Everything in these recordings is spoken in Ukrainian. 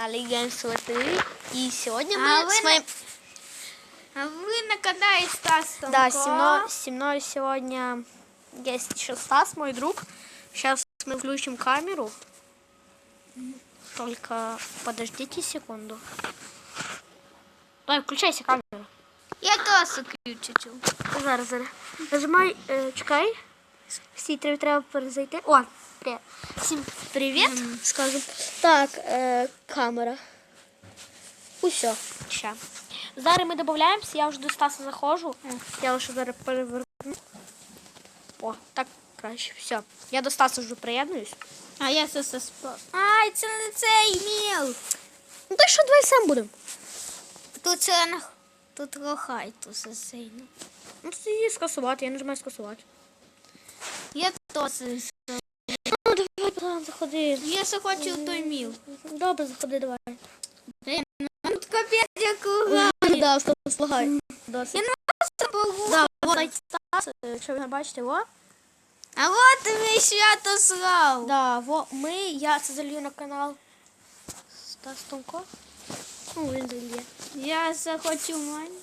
каналі Генсова ТВ. І сьогодні ми А ви з вами... А вы на канале Стас Томко. Да, со мной, со мной сегодня есть еще Стас, мой друг. Сейчас мы включим камеру. Только подождите секунду. Давай, включайся камеру. Я тоже включу. Зараз, зараз. Нажимай, е, чекай. Всі треба, треба перезайти. О, привіт. Всім привіт, скажу. Так, е, камера. Усьо. Ще. Зараз ми додаємося, я вже до Стаса заходжу. Я вже зараз переверну. О, так краще. Все. Я до Стаса вже приєднуюсь. А я все спав. Ай, це не цей міл. Ну так що, давай сам будемо. Тут це на... Тут лохай тут все сильно. Ну це її скасувати, я нажимаю скасувати. Я теж. Ну план, заходи. Я все хочу в той міл. Добре, заходи, давай. Тут капець як луга. Да, Стас, слагай. Досить. Я не можу Да, вот Стас, якщо ви не бачите, во. А от мій Святослав. Да, во, ми, я це залью на канал Стас Томко. Ну, він зальє. Я захочу мань.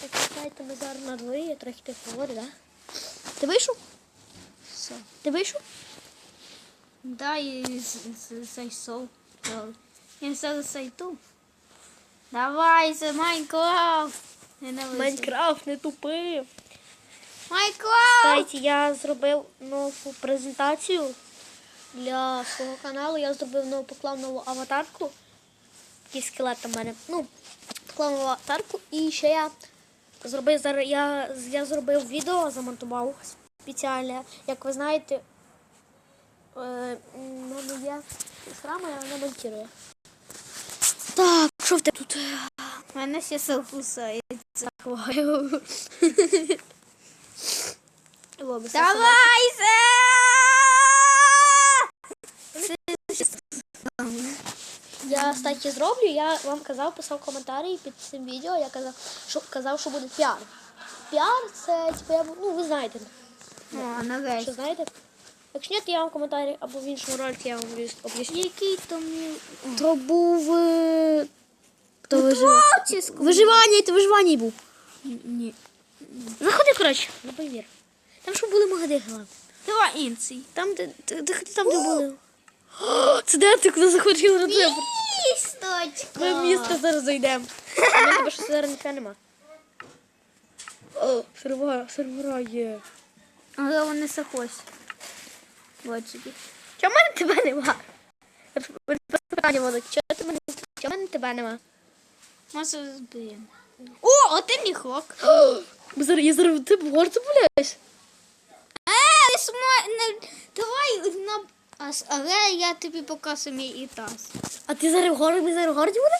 Так, ми зараз на дворі, я трохи тихо говорю, да? Ти вийшов? Все. Ти вийшов? Да, і зайшов. Я зараз зайду. Давай, це Майнкрафт. Майнкрафт не тупив. Майнкрафт! Кстати, я зробив нову презентацію для свого каналу. Я зробив нову поклав нову аватарку. Такий скелет у мене. Ну, поклав нову аватарку. І ще я зробив зараз. Я, я зробив відео, замонтував спеціальне. Як ви знаєте, е, мене є сестра моя, вона монтує. Так, що в тебе тут? Мене ще. Хваю. Давай, Я, кстати, зроблю, я вам казав, писав коментарі під цим відео, я казав, що, казав, що буде піар. Піар це, типу, я, ну, ви знаєте, О, нарешті. що знаєте. Якщо ні, то я вам коментарі або в іншому ролику я вам об'ясню. Який то. То був... е, То Ну, вижив... Виживання, це виживання був. Ні. Заходи, коротше, на повір. Там що були магади головне. Давай інший. Там, де, де, де, там, де були. Це де ти куди заходив на тебе? Місточка. Ми в місто зараз зайдемо. У мене тебе що зараз ніфіга нема. О, сервера, сервера є. Але вони захочуть. Вот тобі. Чого в мене тебе нема? Питання буде, чого ти мене, чого мене тебе нема? Може збиємо. О, один міхок. Я зараз ти в горці гуляєш. Е, сма... не... давай на... А, с- але я тобі покажу мій і таз. А ти зараз в ми зараз в городі буде?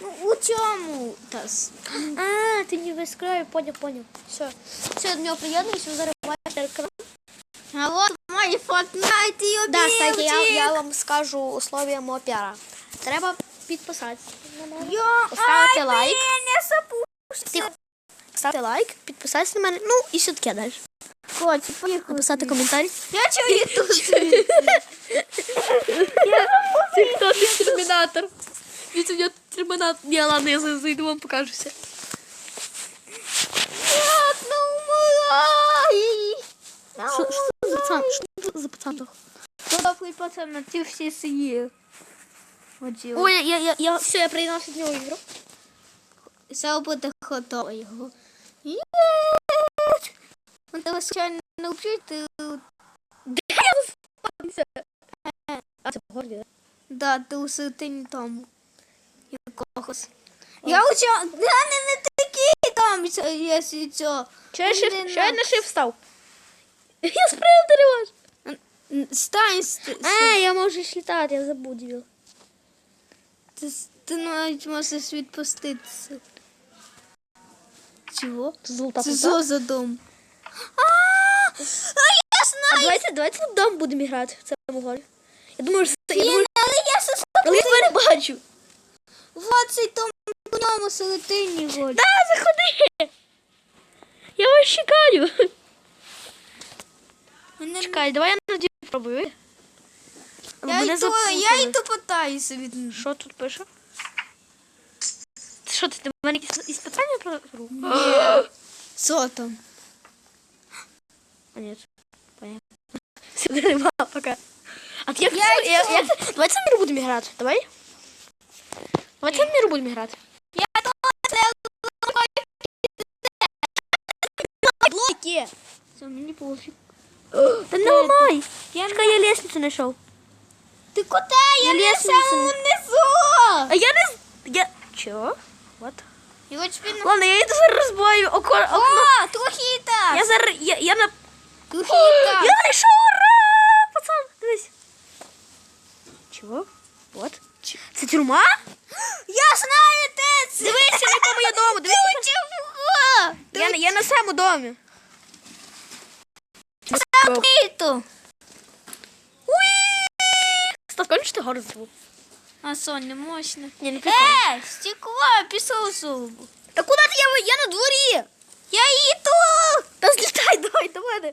Ну, у чому таз? А, ти не без поняв, поняв. Все. Все, до нього приєднуюсь, ви зараз бачите екран. А от мій Fortnite і Да, кстати, я, я вам скажу условия мого піара. Треба підписатися на мене. Йо, Поставити ай, лайк. блін, я запущу. Ставте лайк, підписатися на мене, ну і все таке далі. Хоч, поїхали. Написати коментарі. Я чую тут. Ти хто ти термінатор? У нього термінатор. Ні, ладно, я зайду вам покажуся. Нет, ну умирай. Що за пацан? Що це за пацан? тут? Пацан, на ті всі сиї. Ой, я, я, я, все, я до нього ігру. Все буде готово його. Є! Он тебе случайно не вчити. А, це в городі, да? Да, ти у середині тому. Якогось. Я учу, да не, не такі там, якщо це. Що я ще, що я на- на шиф став? Я сприв дерева. Н- Стань, ст- А, я можу ж літати, я забудів. ти, ти навіть можеш відпуститися. Чого? Золота Це що за дом? А, я А знаю! давайте, давайте в дом будемо грати в цьому горі. Я думаю, що це, я думаю, але я все але я тебе не бачу. Цей по ньому середині голь. Да, заходи. Я вас чекаю. Мене Чекай, давай я спробую. Але Я, мене йду, я йду питаюся від Що тут пише? Що ти, ти в мене якісь іспитання про гру? Що там? А, нет. Понятно. Сюди нема, пока. А ти як, Я я, йду. як, давай це не будемо грати, давай? Давай це не будемо грати. Я Блоки! Це мені пофіг. Та не ламай! Я Чекай, я лестницю знайшов. Ти куди? Я, Я на лестницю самому не- низу. А я не... з- Я... Чого? What? І от тобі на... Ладно, я йду зараз розбою око... окно. О, трохи і так. Я зараз... Я, я на... Трохи. Я знайшов, ура! Пацан, дивись. Чого? Вот. Це тюрма? Я знаю, де це. Дивися, на якому я дому. Дивися. Я, на- я на самому домі. Закрито. Став, кончиш ти город звук? А що, не можна? Не. Е, стекло, пішов зубу. Та куди ти? Я, я на дворі. Я їду. Та злітай, давай мене.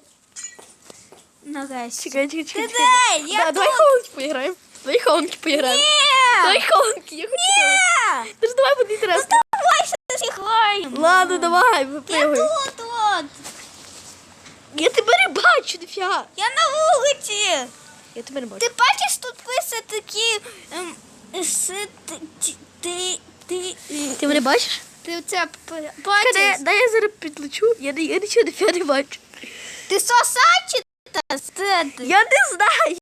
Нарешті. Чекай, чекай, чекай. Да, я давай тут. хованки поіграємо. Давай хованки поіграємо. Давай Ні. хованки, я хочу. Ні. Ти ж давай буде інтересно. Давай ще зіграємо. Ладно, давай, Я випригуй. тут, от. Я тебе не бачу, ніфіга. Я на вулиці. Я тебе не бачу. Ти бачиш, тут пише такі... Ем, с, ти, ти, ти, ти, Ти мене бачиш? ти це п- бачиш? дай я зараз підлечу. Я, не- я нічого ніфіга не бачу. Ти сосачита? Стеди. Я не знаю.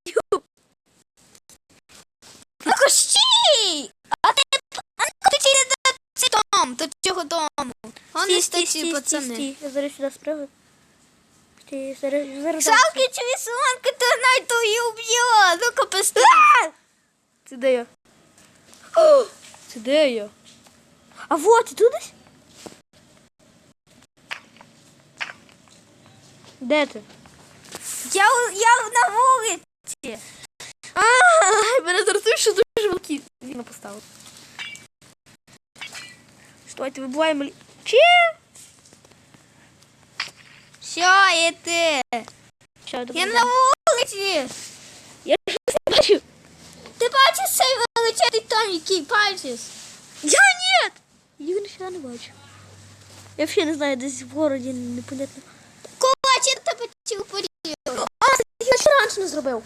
Ну, кощі! А ти... А ну, ти чи до цього дому, до цього дому. Вони статі, пацани. Я зараз сюди спригаю. Ти зараз, зараз. Жалко, чи вісиланка, то найду і уб'є. Ну-ка, пусти. Це де я? Це де я? А вот, ти тут десь? Де ти? Я, у- я на вулиці. А, мене дратує, що дуже великі вікна поставив. Давайте вибуваємо лі... Чи? Що є ти? Що, Я добре. на вулиці. Я щось не бачу. Ти бачиш цей величезний том, який бачиш? Я нет! Я його ніфіга не бачу. Я взагалі не знаю, десь в городі непонятно. Кулачі тебе тілпорів. Зробив.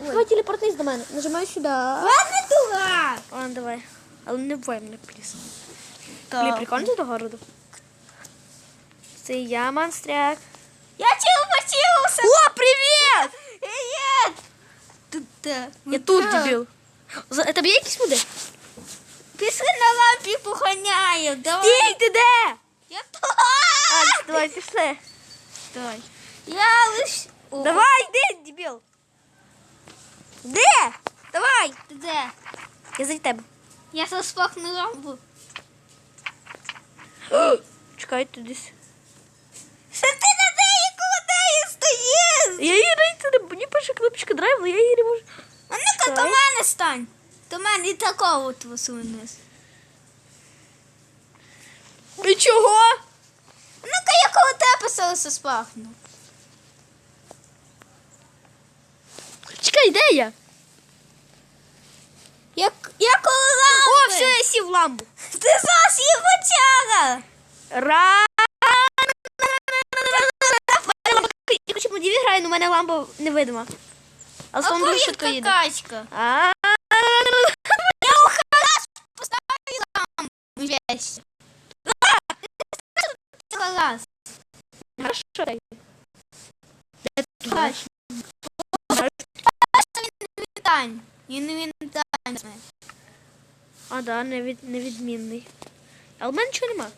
Давай телепортнись до мене. Нажимаю сюди. Ладно, дурак. Ладно, давай. Але не бувай мене, пліс. Блін, прикольно до городу. Це я, монстряк. Я тілпотівся. О, привіт! Привіт. Тут, де? Я тут, дебіл. За- Тебе є якісь моди? Пішли на лампі поганяю. Давай. Стій, ти де? Я тут. Давай, пішли. Давай. Я лиш... Давай, йди, дебіл. Де? Давай. Де? Я за тебе. Я розпахну лампу. Чекай, ти десь. Що ти на неї куди стоїш? Я її знайти не мені пише кнопочка драйв, я її не можу. А ну-ка до мене стань. До мене і такого висунеш. І чого? Ну-ка я коло тебе селися спахну. Чекай, де я? Я, я коло О, лампи. все, я сів в ламбу. Ти зараз її бочара. Ра. Я хочу подиві граю, але у мене лампа невидима. А словом дуже швидко Акурітка їде. качка. А, Я у харас поставлю лампу. Весь. Харас. Хорошо. дай. Кач. Вітань. Він не вітань. А, да, невід, невідмінний. А у мене нічого нема.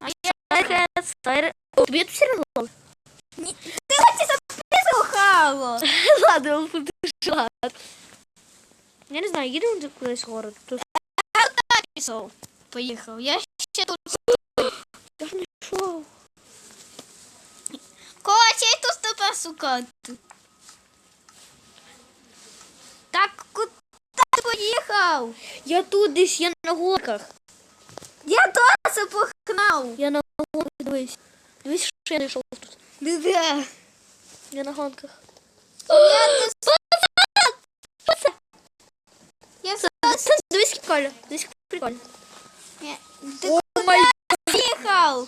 А я... Сайрес, сайрес. О, тобі тут все голови. Ні, Ти хочеш записухало. Ладно, он буде ладно. Я не знаю, їдемо кудись в город. Тут Пішов. Поїхав. Я ще тут. я ж не йшов. Коли я тут тебе шукати. Поїхав? Я тут десь, я на горках. Я теж погнав. Я на горках, дивись. Дивись, що я знайшов тут. Де? Я на гонках. Я зараз... Дивись, прикольно. Дивись, прикольно. Ти О май їхав?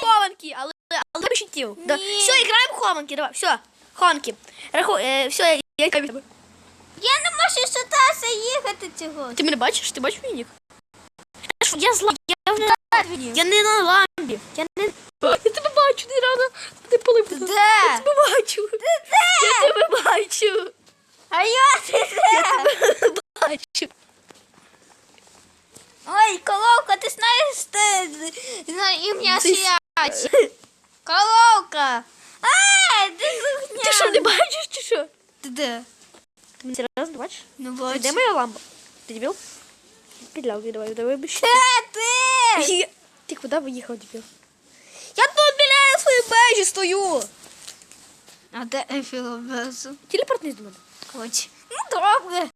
Хованки, але але. Да. Все, в хованки, давай, все. Хованки. Раху, е, все, я, я. Я не можу сюди їхати цього. Ти мене бачиш? Ти бачиш мій? Я зла, я не я не на ламбі. Я не я тебе бачу, не рано. Ти полив. Де? Я тебе бачу. Я тебе бачу. А я ти де? Бачу. Ой, коловка, ти знаєш, ти на ім'я Ти- сіяч. Коловка. А, ти. Ти що, не бачиш чи що? Ти де? Ты меня серьезно думаешь? Ну вот. Где моя лампа? Ты дебил? Петлялки давай, давай обещай. Э, ты! Ты куда выехал, дебил? Я тут, беляю свою бэджи стою! А да, эфилобезу. Телепорт не думал? Хоть. Ну, давай.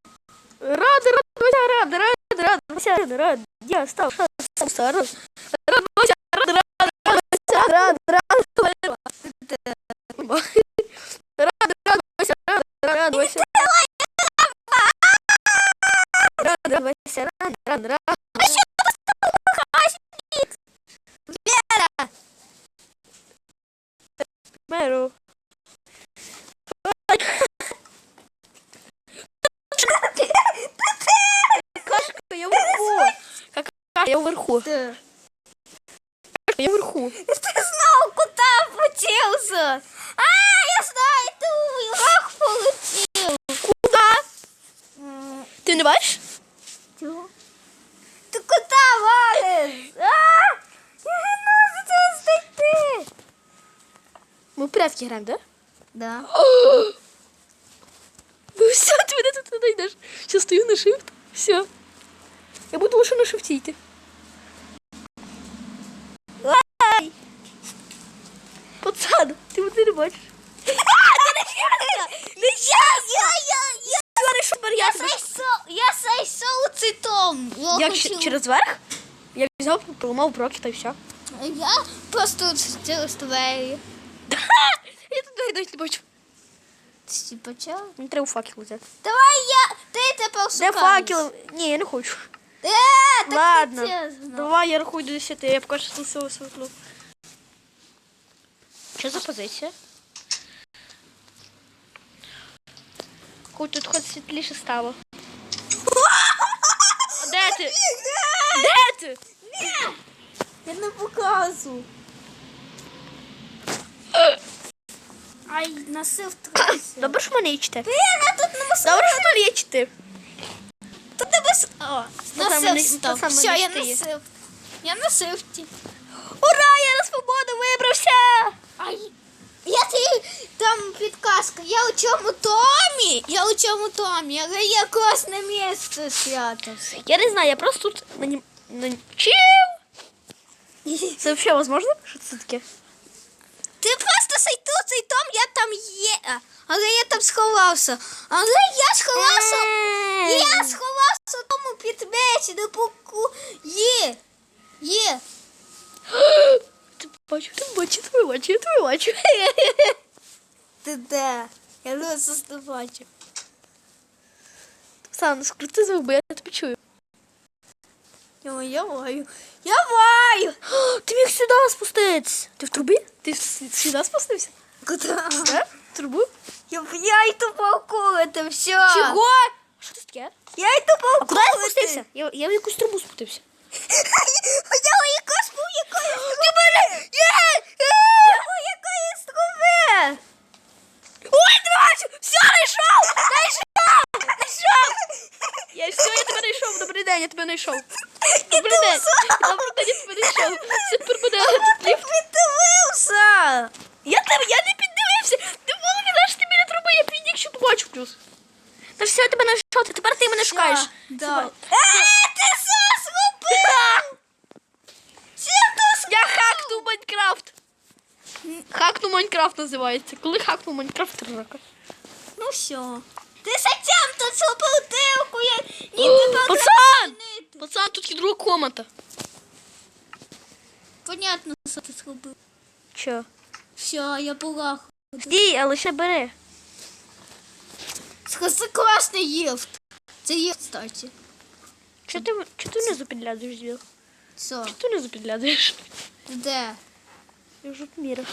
Рады, рады, рады, рады, рады, рады, рады, рады, рады. я стал, стал, стал, вверху. А я вверху. Ты снова куда опустился? А, я знаю, ты урок получил. Куда? Ты не бачишь? Ты куда валишь? А? Я не могу тебя зайти. Мы в прятки играем, да? Да. Ну все, ты вот меня туда идешь. Сейчас стою на шифт. Все. Я буду лучше на шифте идти. Пацан, ти мене не бачиш. Я, цитом. Як через верх? Я взяв, поламав броки та й все. я просто через двері. Я тут навіть не бачу. Ти почав? Не треба факел взяти. Давай я, ти тепер Де факел? Ні, я не хочу. Е, так Ладно. Давай я рахую до 10, я покажу свого світло. Що за позиція? Хоч тут хоч світліше стало. Де ти? Де ти? Я не показу. Ай, насив трохи. Добре, що мене чотири. Блін, тут не мусив. Добре, що мене чотири. Тут тебе с... О, насив став. Все, я насив. Я насив ті. Ура, я на свободу вибрався! Я ти там підказка. Я у чому томі? Я у чому томі, але я класне місце свято. Я не знаю, я просто тут на нім... На... Чим? Це взагалі возможно? Що це таке? Ти просто сей тут, том, я там є. Але я там сховався. Але я сховався. Я сховався тому підметі, на пуку. Є. Є. Ти бачу, ти бачу, ти бачу, ти. Де? Я просто не бачу. Сан, скрути звук, бо я тебе чую. Йо, я ваю. Я ваю. Ти міг сюди спуститися. Ти в трубі? Ти сюди спустився? Куди? Да? В трубу? Я, я йду полкувати, все. Чого? Що це таке? Я йду А полкувати. куди я спустився? Я, я в якусь трубу спустився. Ти. Я. Ой! Все, знайшов! Знайшов! Знайшов! Я все, я тебе знайшов. Добрий день, я тебе знайшов. Добрий день. Добрий день, я тебе знайшов. Все, тепер буде ліфт. Піддивився. Я тебе, я не піддивився. Ти знаєш, ти біля труби, я підніг, що побачу плюс. Та все, я тебе знайшов, тепер ти мене шукаєш. Да. Е, ти ти Я хакнув Майнкрафт. Хакнув Майнкрафт називається. Коли хакнув Майнкрафт три роки. Ну все. Ти сатям тут зробив дирку, я ні Пацан! Пацан, тут є друга комната. Понятно, що ти зробив. Чо? Все, я полаху. Стій, але ще бери. Це класний єфт. Це єфт, кстати. Чи ти, чи ти внизу підглядуєш, Діл? Що? Чи ти внизу підглядуєш? Де? Я вже мірах.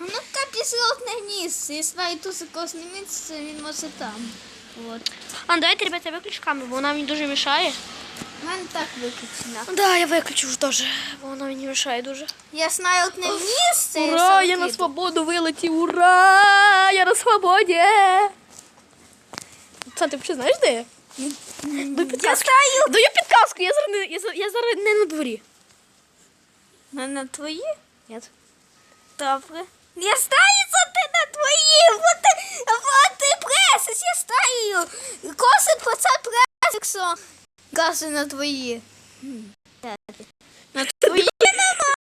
Ну, капісотне гнізд. Якщо знайду косне місце, він може там. Вот. А, ну, давайте, ребята, виключу камеру, бо вона мені дуже мішає. У мене так виключено. Так, да, я виключу вже теж, бо вона мені мішає дуже. Я знаю одне місце. Ура, я на свободу вилетів, ура! Я на свободі! Це ти взагалі знаєш де? я? Дай Я підказку. знаю. Даю підказку, я зараз не, я, за- я зараз не на дворі. На твої? Ні. Добре. Я знаю, що ти на твої. Вот ти, вот ти пресиш, я знаю. Коси про це пресик, що гази на твої. Ти? На твої нема.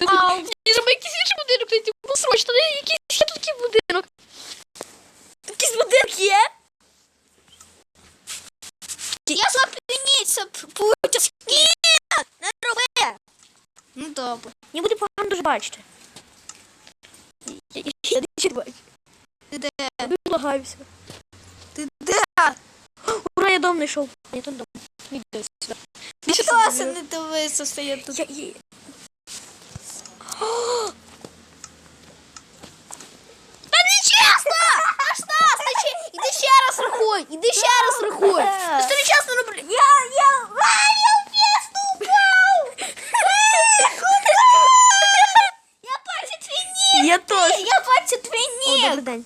Ау. Треба якийсь інший будинок знайти, бо срочно, якийсь ще тут такий будинок. Якийсь будинок є? Я заплініть, щоб путя. Ні, не роби. Ну добре. Не буде погано дуже бачити. Я, я, бачу. Ти де? Я влагаюся. Ти де? Ура, я дом знайшов. Я тут дом. Іди сюди. Іди не дивися, що я тут. іди ще раз рахуй, іди ще раз рахуй. Та що не чесно роблю. Я, я, а, я в п'єсту упав. Я бачу твій нік. Я теж. Я бачу твій О, добрий нік. день.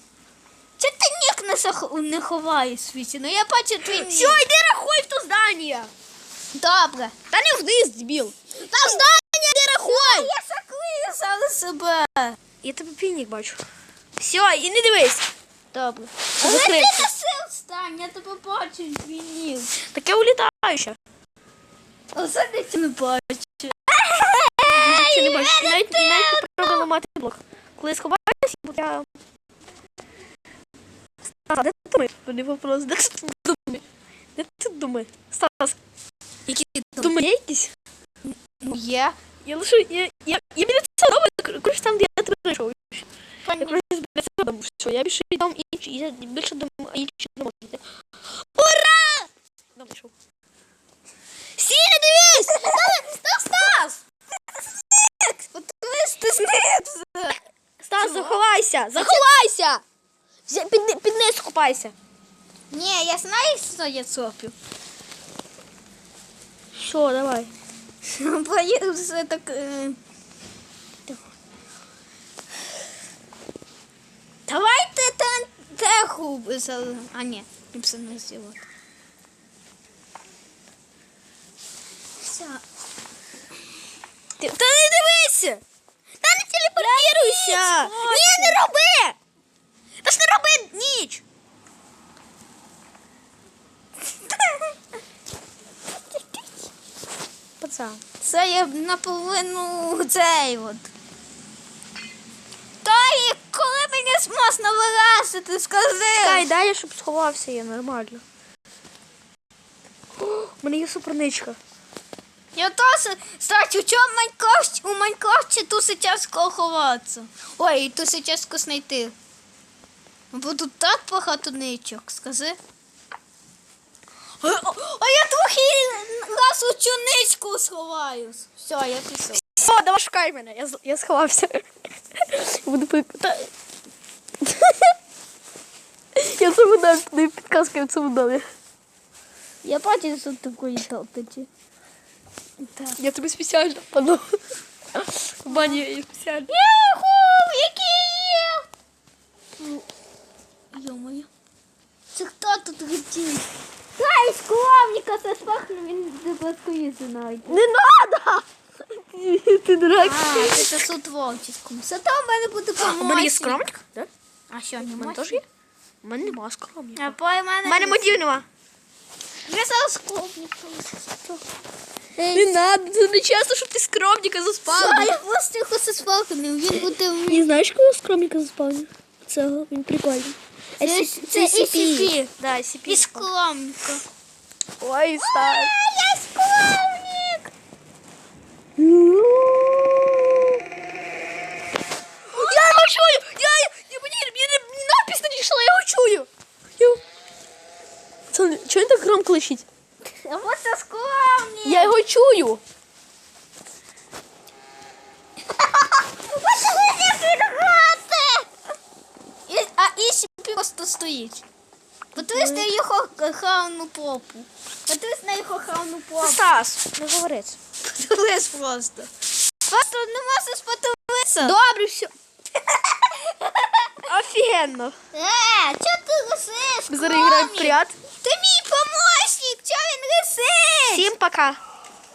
Чи ти нік не, сах- не ховаєш світі? Ну я бачу твій нік. Все, йди рахуй в то здання. Добре. Та не вниз, дебіл. Там здання, іди рахуй. Я закрию зараз себе. Я тебе пінік бачу. Все, і не дивись. Добре. Але ти сил стань, я тебе бачу, твій нік. Таке улітаюче. Оце не не бачу. Чи не бачиш? Навіть, навіть попробуй ламати блок. Коли сховаюся, бо я... Стас, де ти думаєш? Вони вопрос, де ти думаєш? Де ти думаєш? Стас, Які думає якісь? Є. Я лише, я, я, я біля цього дому, коротше, там, де я тебе знайшов. Я, коротше, біля все, я більше дом інший, я більше дом інший не можу йти. Ура! Дом знайшов. Сіля, дивись! Стас, Стас! От ти знизу. Стас, заховайся! Заховайся! Взя- Під, під низ ховайся. Ні, я знаю, що я цоплю. Все, давай. Все так... е, Давайте те, за... А не не зробити. Все. Ти, та не дивися! Та не телепортируйся! Ні, не роби! Та ж не роби ніч! Пацан. Це я наполовину цей от. Та і коли мені можна вилазити, скажи. Чекай, дай я, щоб сховався я нормально. О, У мене є суперничка. Я теж, кстати, у чому Майнкрафт, у Майнкрафті тусить тяжко ховатися. Ой, і тусить тяжко знайти. Бо тут так багато ничок, скажи. А, а я трохи раз у цю ничку сховаюсь. Все, я пішов. Все, давай шукай мене, я, я сховався. Буду пик... Та... Я цьому дам даю підказку, я домі. Я бачу, що такої толпиті. Я тобі спеціально паду. В бані я спеціально. Юху, який є? Йо-моє. Це хто тут летить? Ай, склавника, це спахне, він заблокує навіть. Не надо! Ти, дурак. А, це це творческому. Це там в мене буде У мене є скромник? Да? А що, не мене теж є? У мене нема скромника. А по мене. У мене мотів. Я стала скромником. Не надо, це не чесно, щоб ти скромника заспав. А я просто його заспавнив. Він буде Не знаєш, кого скромника заспавнив? Цього, він прикольний. Це, SCP. Да, SCP. І скромника. Ой, стар. Я скромник. Ну. Я не. А вот це скромні. Я його чую. А Ісі просто стоїть. Подивись на його хавну попу. Подивись на його хавну попу. Стас, не говори. це. Подивись просто. Просто не можеш подивитися. Добре, все. Офігенно. Е, чого ти лисиш? Зараз граємо в прят. Ти мій помощник, чого він лисить? Всім пока.